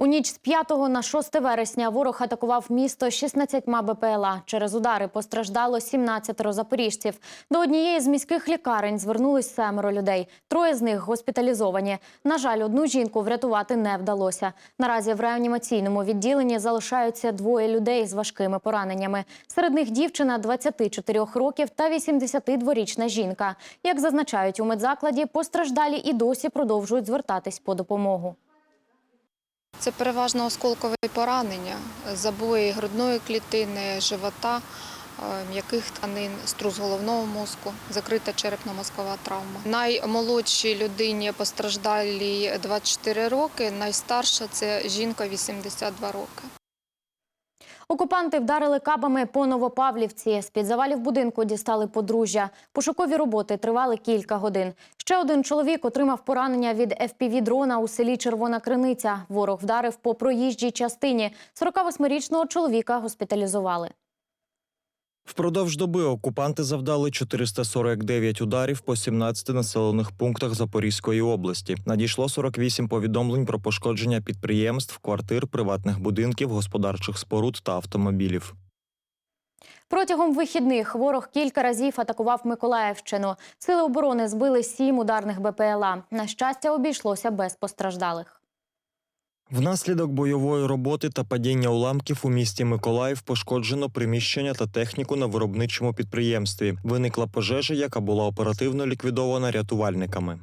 У ніч з 5 на 6 вересня ворог атакував місто 16 БПЛА. Через удари постраждало 17 запоріжців. До однієї з міських лікарень звернулись семеро людей. Троє з них госпіталізовані. На жаль, одну жінку врятувати не вдалося. Наразі в реанімаційному відділенні залишаються двоє людей з важкими пораненнями. Серед них дівчина 24 років та 82-річна жінка. Як зазначають у медзакладі, постраждалі і досі продовжують звертатись по допомогу. Це переважно осколкові поранення, забої грудної клітини, живота, е, м'яких тканин, струс головного мозку, закрита черепно-мозкова травма. Наймолодшій людині постраждалій 24 роки, найстарша це жінка 82 роки. Окупанти вдарили кабами по Новопавлівці. З-під завалів будинку дістали подружжя. Пошукові роботи тривали кілька годин. Ще один чоловік отримав поранення від FPV-дрона у селі Червона Криниця. Ворог вдарив по проїжджій частині. 48-річного чоловіка госпіталізували. Впродовж доби окупанти завдали 449 ударів по 17 населених пунктах Запорізької області. Надійшло 48 повідомлень про пошкодження підприємств, квартир, приватних будинків, господарчих споруд та автомобілів. Протягом вихідних ворог кілька разів атакував Миколаївщину. Сили оборони збили сім ударних БПЛА. На щастя, обійшлося без постраждалих. Внаслідок бойової роботи та падіння уламків у місті Миколаїв пошкоджено приміщення та техніку на виробничому підприємстві. Виникла пожежа, яка була оперативно ліквідована рятувальниками.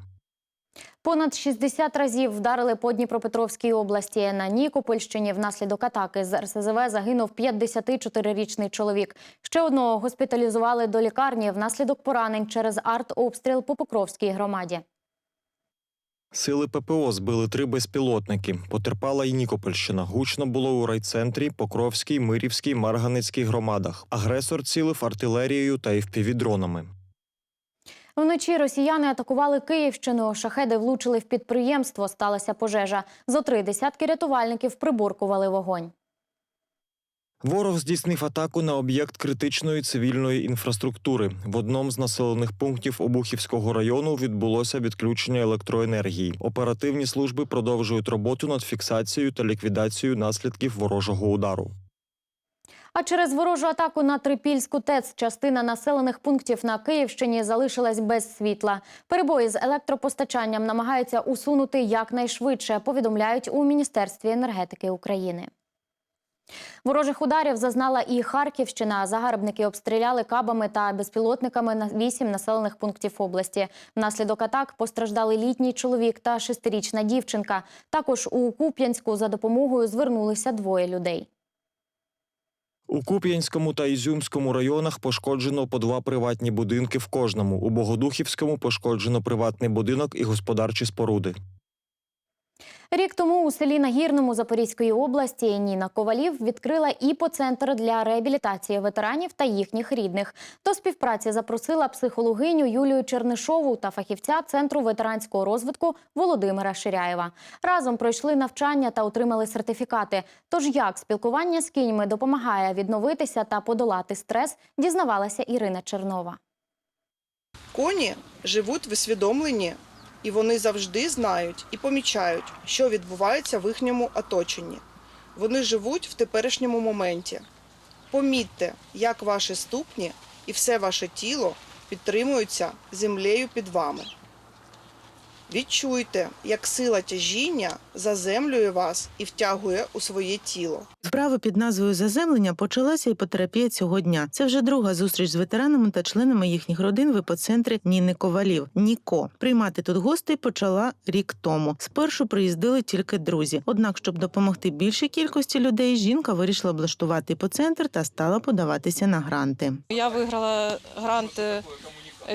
Понад 60 разів вдарили по Дніпропетровській області. На Нікопольщині внаслідок атаки з РСЗВ загинув 54-річний чоловік. Ще одного госпіталізували до лікарні внаслідок поранень через артобстріл по Покровській громаді. Сили ППО збили три безпілотники. Потерпала і Нікопольщина. Гучно було у райцентрі, Покровській, Мирівській, Марганецькій громадах. Агресор цілив артилерією та впівдронами. Вночі росіяни атакували Київщину. Шахеди влучили в підприємство. Сталася пожежа. Зо три десятки рятувальників приборкували вогонь. Ворог здійснив атаку на об'єкт критичної цивільної інфраструктури. В одному з населених пунктів Обухівського району відбулося відключення електроенергії. Оперативні служби продовжують роботу над фіксацією та ліквідацією наслідків ворожого удару. А через ворожу атаку на Трипільську ТЕЦ частина населених пунктів на Київщині залишилась без світла. Перебої з електропостачанням намагаються усунути якнайшвидше, повідомляють у Міністерстві енергетики України. Ворожих ударів зазнала і Харківщина. Загарбники обстріляли кабами та безпілотниками на вісім населених пунктів області. Внаслідок атак постраждали літній чоловік та шестирічна дівчинка. Також у Куп'янську за допомогою звернулися двоє людей. У Куп'янському та Ізюмському районах пошкоджено по два приватні будинки в кожному. У Богодухівському пошкоджено приватний будинок і господарчі споруди. Рік тому у селі Нагірному Запорізької області Ніна Ковалів відкрила іпоцентр для реабілітації ветеранів та їхніх рідних. До співпраці запросила психологиню Юлію Чернишову та фахівця Центру ветеранського розвитку Володимира Ширяєва. Разом пройшли навчання та отримали сертифікати. Тож як спілкування з кіньми допомагає відновитися та подолати стрес, дізнавалася Ірина Чернова. Коні живуть в усвідомленні, і вони завжди знають і помічають, що відбувається в їхньому оточенні. Вони живуть в теперішньому моменті. Помітьте, як ваші ступні і все ваше тіло підтримуються землею під вами. Відчуйте, як сила тяжіння заземлює вас і втягує у своє тіло. Справа під назвою Заземлення почалася іпотерапія цього дня. Це вже друга зустріч з ветеранами та членами їхніх родин в іпоцентрі Ніни Ковалів. Ніко приймати тут гостей почала рік тому. Спершу приїздили тільки друзі. Однак, щоб допомогти більшій кількості людей, жінка вирішила облаштувати іпоцентр та стала подаватися на гранти. Я виграла грант е,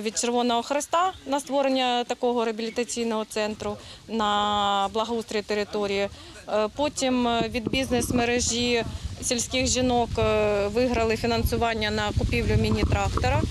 від Червоного Хреста на створення такого реабілітаційного центру на благоустрій території. Е, Потім е, від бізнес-мережі сільських жінок е, виграли фінансування на купівлю міні-трактора.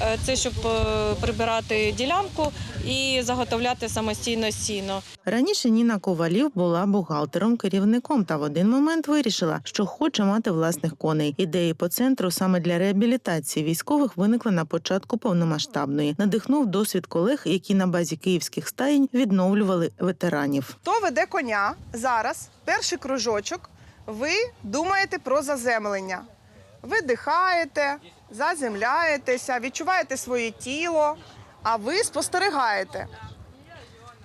Е, Це щоб е, прибирати ділянку і заготовляти самостійно сіно. Раніше Ніна Ковалів була бухгалтером, керівником та в один момент вирішила, що хоче мати власних коней. Ідеї по центру саме для реабілітації військових виникли на початку повномасштабної. Надихнув досвід колег, які на базі київських стаєнь відновлювали ветеранів. Хто веде коня зараз, перший кружочок, ви думаєте про заземлення. Ви дихаєте, заземляєтеся, відчуваєте своє тіло, а ви спостерігаєте.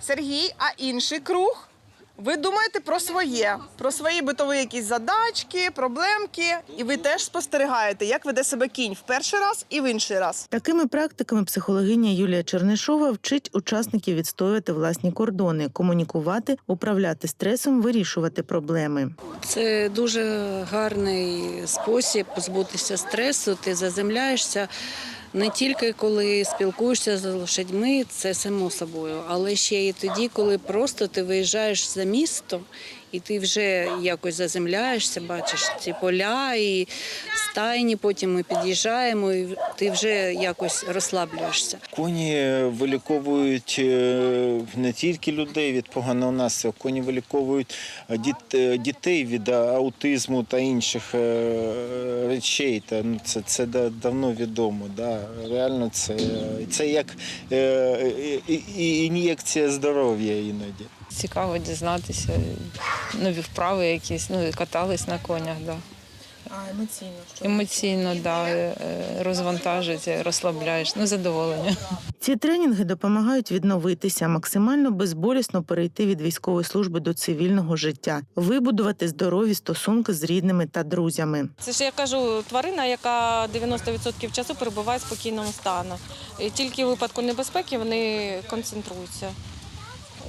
Сергій, а інший круг. Ви думаєте про своє, про свої битові якісь задачки, проблемки, і ви теж спостерігаєте, як веде себе кінь в перший раз і в інший раз. Такими практиками психологиня Юлія Чернишова вчить учасників відстоювати власні кордони, комунікувати, управляти стресом, вирішувати проблеми. Це дуже гарний спосіб позбутися стресу. Ти заземляєшся не тільки коли спілкуєшся з лошадьми, це само собою, але ще і тоді, коли просто ти виїжджаєш за місто і ти вже якось заземляєшся, бачиш ці поля і стайні. Потім ми під'їжджаємо, і ти вже якось розслаблюєшся. Коні виліковують е, не тільки людей від поганого настрою, коні виліковують діт- е, дітей від аутизму та інших е, речей. Та, ну, це, це да- давно відомо. Да. Реально це, це як е, ін'єкція здоров'я іноді. Цікаво дізнатися нові вправи якісь, ну катались на конях, да. А емоційно Емоційно, да, е, розвантажить, розслабляєш, ну задоволення. Ці тренінги допомагають відновитися, максимально безболісно перейти від військової служби до цивільного життя, вибудувати здорові стосунки з рідними та друзями. Це ж я кажу, тварина, яка 90% часу перебуває в спокійному стані. І тільки в випадку небезпеки вони концентруються.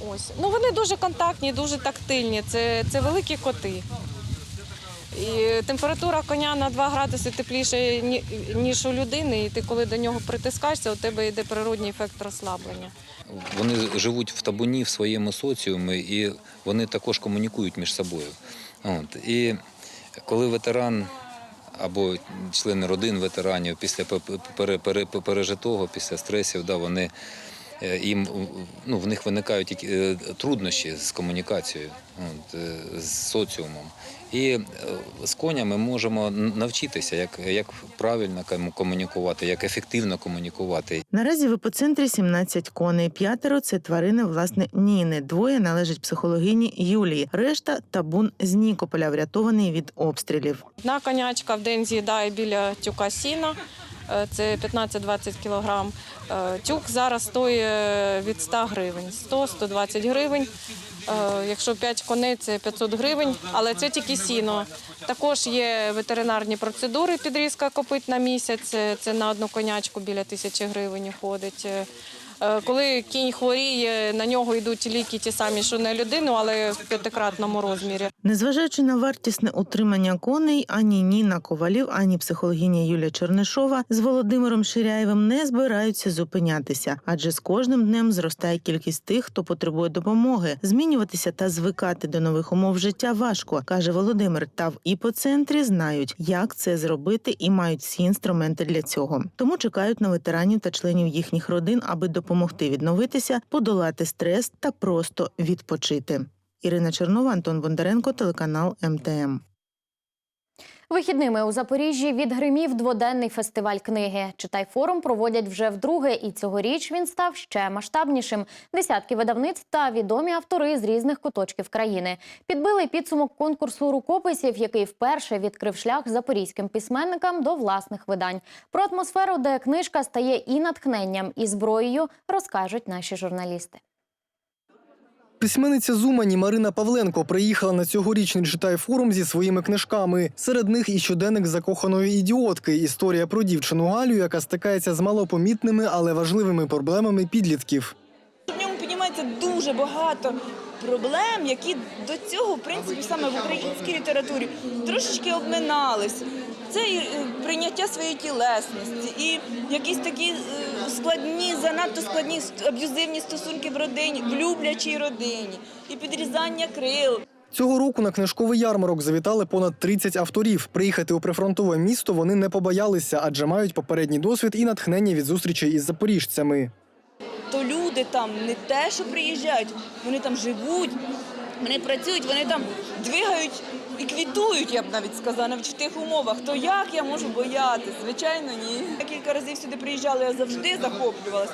Ось. Ну, вони дуже контактні, дуже тактильні. Це, це великі коти. І температура коня на 2 градуси тепліше, ніж у людини, і ти коли до нього притискаєшся, у тебе йде природній ефект розслаблення. Вони живуть в табуні в своєму соціумі, і вони також комунікують між собою. От. І коли ветеран або члени родин ветеранів після пе- пере- пере- пережитого, після стресів, да, вони, їм, ну, в них виникають е, труднощі з комунікацією, от, е, з соціумом. І е, з конями можемо навчитися, як, як правильно кому- комунікувати, як ефективно комунікувати. Наразі в епоцентрі 17 коней. П'ятеро це тварини власне Ніни. Двоє належать психологині Юлії. Решта табун з Нікополя, врятований від обстрілів. Одна конячка в день з'їдає біля тюка сіна, е, це 15-20 кілограм. Е, Тюк зараз стоїть від 100 гривень, 100-120 гривень. Е, Якщо 5 коней, це 500 гривень, але це тільки сіно. Також є ветеринарні процедури, підрізка копит на місяць, це на одну конячку біля тисячі гривень ходить. Е, Коли кінь хворіє, на нього йдуть ліки ті самі, що на людину, але в п'ятикратному розмірі. Незважаючи на вартісне утримання коней, ані Ніна Ковалів, ані психологиня Юлія Чернишова з Володимиром Ширяєвим не збираються зупинятися, адже з кожним днем зростає кількість тих, хто потребує допомоги. Змінюватися та звикати до нових умов життя важко, каже Володимир. Та в іпоцентрі знають, як це зробити, і мають всі інструменти для цього. Тому чекають на ветеранів та членів їхніх родин, аби допомогти відновитися, подолати стрес та просто відпочити. Ірина Чернова, Антон Бондаренко, телеканал МТМ. Вихідними у Запоріжжі відгримів дводенний фестиваль книги. Читай форум проводять вже вдруге, і цьогоріч він став ще масштабнішим. Десятки видавництв та відомі автори з різних куточків країни підбили підсумок конкурсу рукописів, який вперше відкрив шлях запорізьким письменникам до власних видань. Про атмосферу, де книжка стає і натхненням, і зброєю, розкажуть наші журналісти. Письменниця з Умані Марина Павленко приїхала на цьогорічний читай форум зі своїми книжками. Серед них і щоденник закоханої ідіотки. Історія про дівчину Галю, яка стикається з малопомітними, але важливими проблемами підлітків. В ньому піднімається дуже багато проблем, які до цього, в принципі, саме в українській літературі трошечки обминались. Це і е, прийняття своєї тілесності, і якісь такі е, складні, занадто складні аб'юзивні стосунки в родині, в люблячій родині, і підрізання крил. Цього року на книжковий ярмарок завітали понад 30 авторів. Приїхати у прифронтове місто вони не побоялися, адже мають попередній досвід і натхнення від зустрічей із запоріжцями. То люди там не те, що приїжджають, вони там живуть, вони працюють, вони там двигають і квітують, я б навіть сказала, в тих умовах. То як я можу боятись? Звичайно, ні. Я кілька разів сюди приїжджала, я завжди захоплювалась.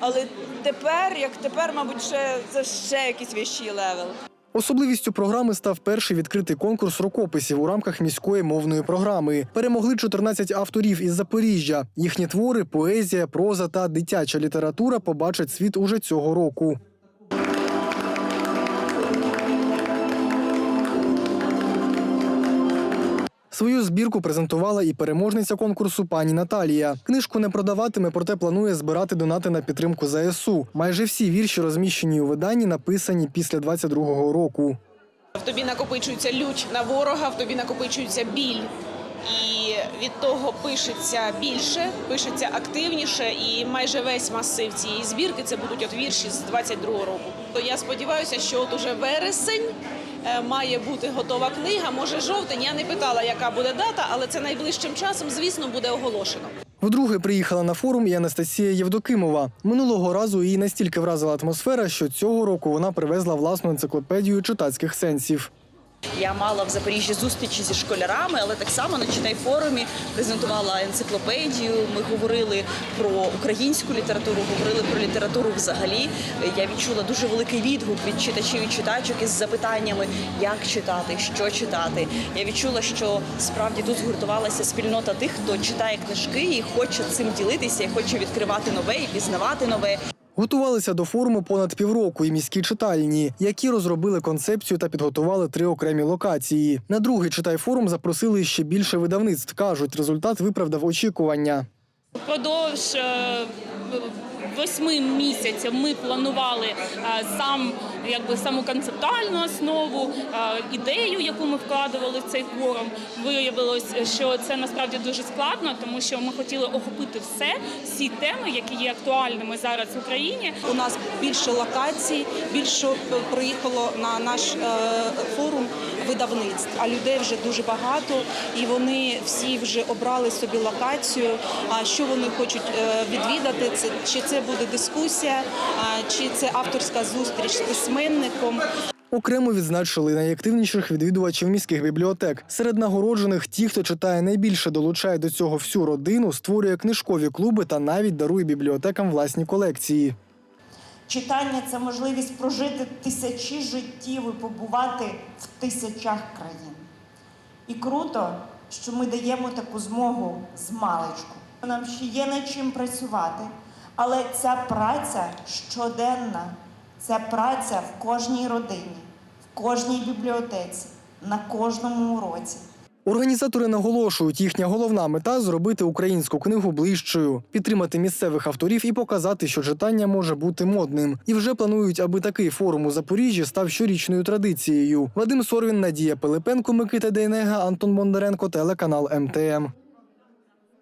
Але тепер, як тепер, мабуть, ще це ще якийсь вищий левел. Особливістю програми став перший відкритий конкурс рукописів у рамках міської мовної програми. Перемогли 14 авторів із Запоріжжя. Їхні твори, поезія, проза та дитяча література побачать світ уже цього року. Свою збірку презентувала і переможниця конкурсу пані Наталія. Книжку не продаватиме, проте планує збирати донати на підтримку ЗСУ. Майже всі вірші, розміщені у виданні, написані після 22-го року. В тобі накопичується лють на ворога, в тобі накопичується біль. І від того пишеться більше, пишеться активніше, і майже весь масив цієї збірки це будуть от вірші з 22-го року. То я сподіваюся, що от уже вересень має бути готова книга. Може, жовтень. Я не питала, яка буде дата, але це найближчим часом, звісно, буде оголошено. Вдруге приїхала на форум і Анастасія Євдокимова. Минулого разу її настільки вразила атмосфера, що цього року вона привезла власну енциклопедію читацьких сенсів. Я мала в Запоріжжі зустрічі зі школярами, але так само на читай форумі презентувала енциклопедію. Ми говорили про українську літературу, говорили про літературу взагалі. Я відчула дуже великий відгук від читачів і читачок із запитаннями, як читати, що читати. Я відчула, що справді тут згуртувалася спільнота тих, хто читає книжки і хоче цим ділитися, і хоче відкривати нове і пізнавати нове. Готувалися до форуму понад півроку і міські читальні, які розробили концепцію та підготували три окремі локації. На другий читай форум запросили ще більше видавництв. кажуть, результат виправдав очікування. Впродовж е, восьми місяців ми планували е, сам якби саму концептуальну основу, е, ідею, яку ми вкладували в цей форум. Виявилось, що це насправді дуже складно, тому що ми хотіли охопити все, всі теми, які є актуальними зараз в Україні. У нас більше локацій, більше приїхало на наш е, форум видавництв. А людей вже дуже багато, і вони всі вже обрали собі локацію. А що вони хочуть е, відвідати? Це чи це буде дискусія, чи це авторська зустріч з письменником. Окремо відзначили найактивніших відвідувачів міських бібліотек. Серед нагороджених ті, хто читає найбільше, долучає до цього всю родину, створює книжкові клуби та навіть дарує бібліотекам власні колекції. Читання це можливість прожити тисячі життів і побувати в тисячах країн. І круто, що ми даємо таку змогу з маличку. Нам ще є над чим працювати, але ця праця щоденна, ця праця в кожній родині, в кожній бібліотеці, на кожному уроці. Організатори наголошують, їхня головна мета зробити українську книгу ближчою, підтримати місцевих авторів і показати, що читання може бути модним. І вже планують, аби такий форум у Запоріжжі став щорічною традицією. Вадим Сорвін, Надія Пилипенко, Микита Дейнега, Антон Бондаренко, телеканал МТМ.